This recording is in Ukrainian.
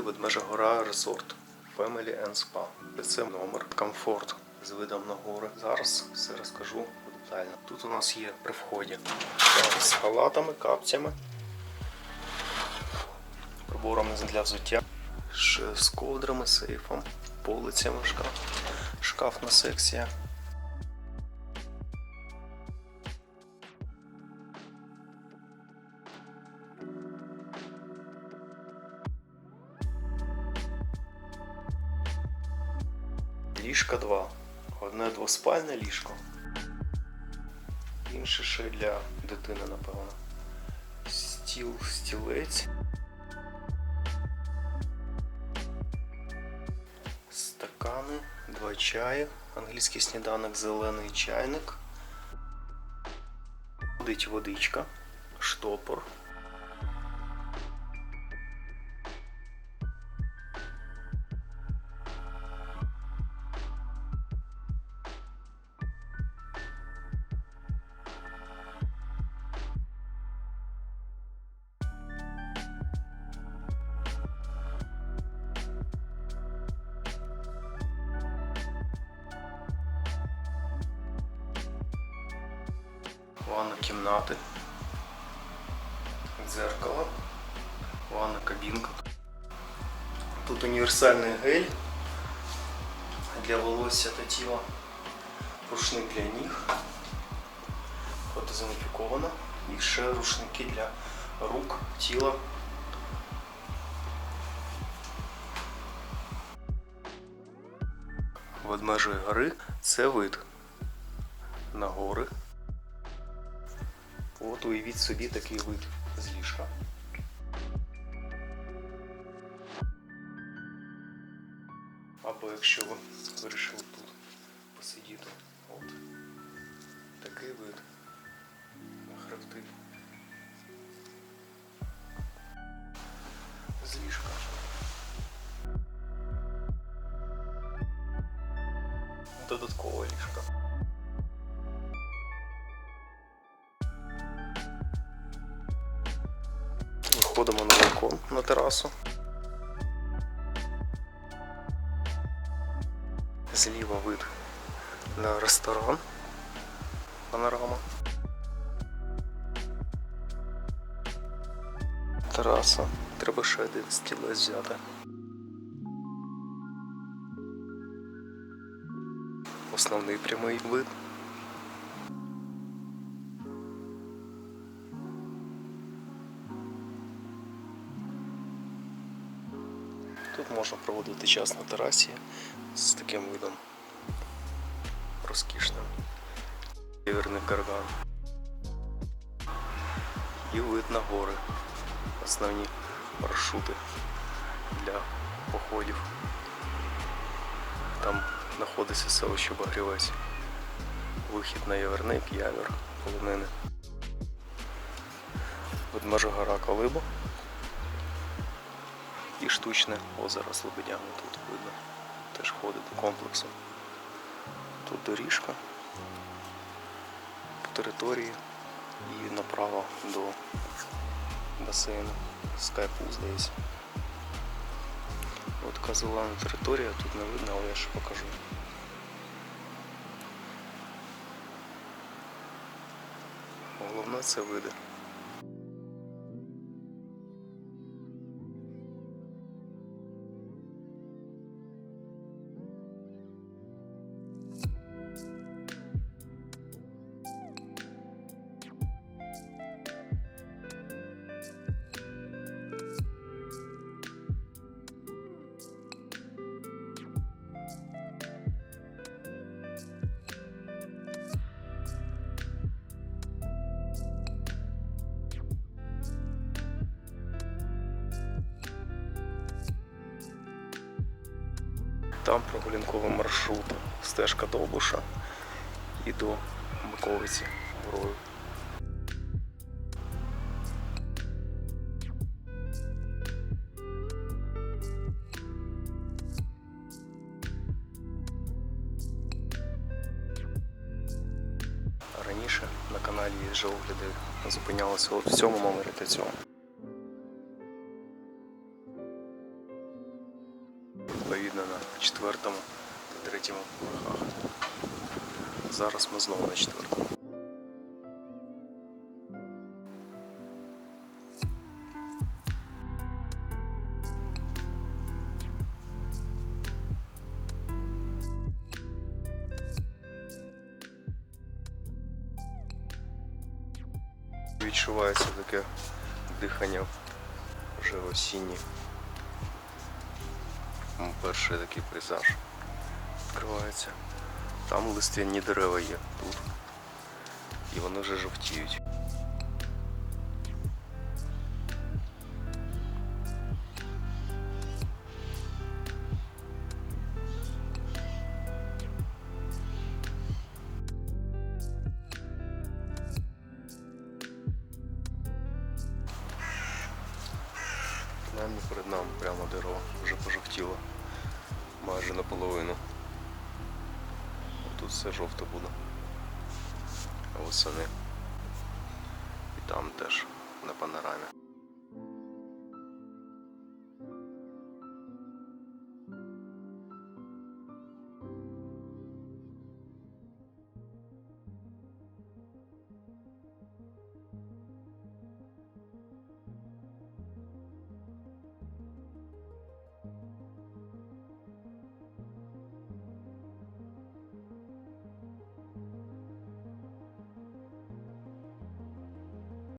Ведмежа Гора Resort Family and Spa. Це номер комфорт з видом на гори. Зараз все розкажу детально. Тут у нас є при вході з халатами, капцями, приборами для взуття, з ковдрами, сейфом, полицями шкаф, шкафна секція. Ліжка два. Одне двоспальне ліжко. Інше ще для дитини, напевно. Стіл, стілець. Стакани, два чаї, англійський сніданок, зелений чайник. Ходить водичка, штопор. Ванна кімнати. Дзеркало. Ванна кабінка. Тут універсальний гель для волосся та тіла. Рушник для ніг. Фотозоніфіковано. І ще рушники для рук, тіла. Ведмежої гори це вид на гори. От уявіть собі такий вид з ліжка. Або якщо ви вирішили тут посидіти, от такий вид на хребти. З ліжка. Додаткове ліжко. Виходимо на балкон на терасу. Зліва вид на ресторан. Панорама. Тераса. Треба ще один стілець взяти. Основний прямий вид. Тут можна проводити час на терасі з таким видом розкішним. Северний карган. І вид на гори. Основні маршрути для походів. Там знаходиться селище Багрівець. Вихід на Яверник, Явір, Полонини. Ведмежа гора Калиба і штучне озеро лебедями тут видно. Теж ходить до комплексу. Тут доріжка по території і направо до басейну скайпу, здається. От така зелена територія, тут не видно, але я ще покажу. Головне це види. Там прогулянковий маршрут стежка Довбуша і до Миковиці горою. Раніше на каналі є зупинялися от в цьому номері та цьому. Відповідно на четвертому та третьому поверхах. Зараз ми знову на четвертому. Відчувається таке дихання вже осіннє. М, Перший такий пейзаж відкривається. Там листяні дерева є тут. І вони вже жовтіють. Перед нами прямо дерево вже пожовтіло майже наполовину. Тут все жовте буде. Восени. І там теж на панорамі.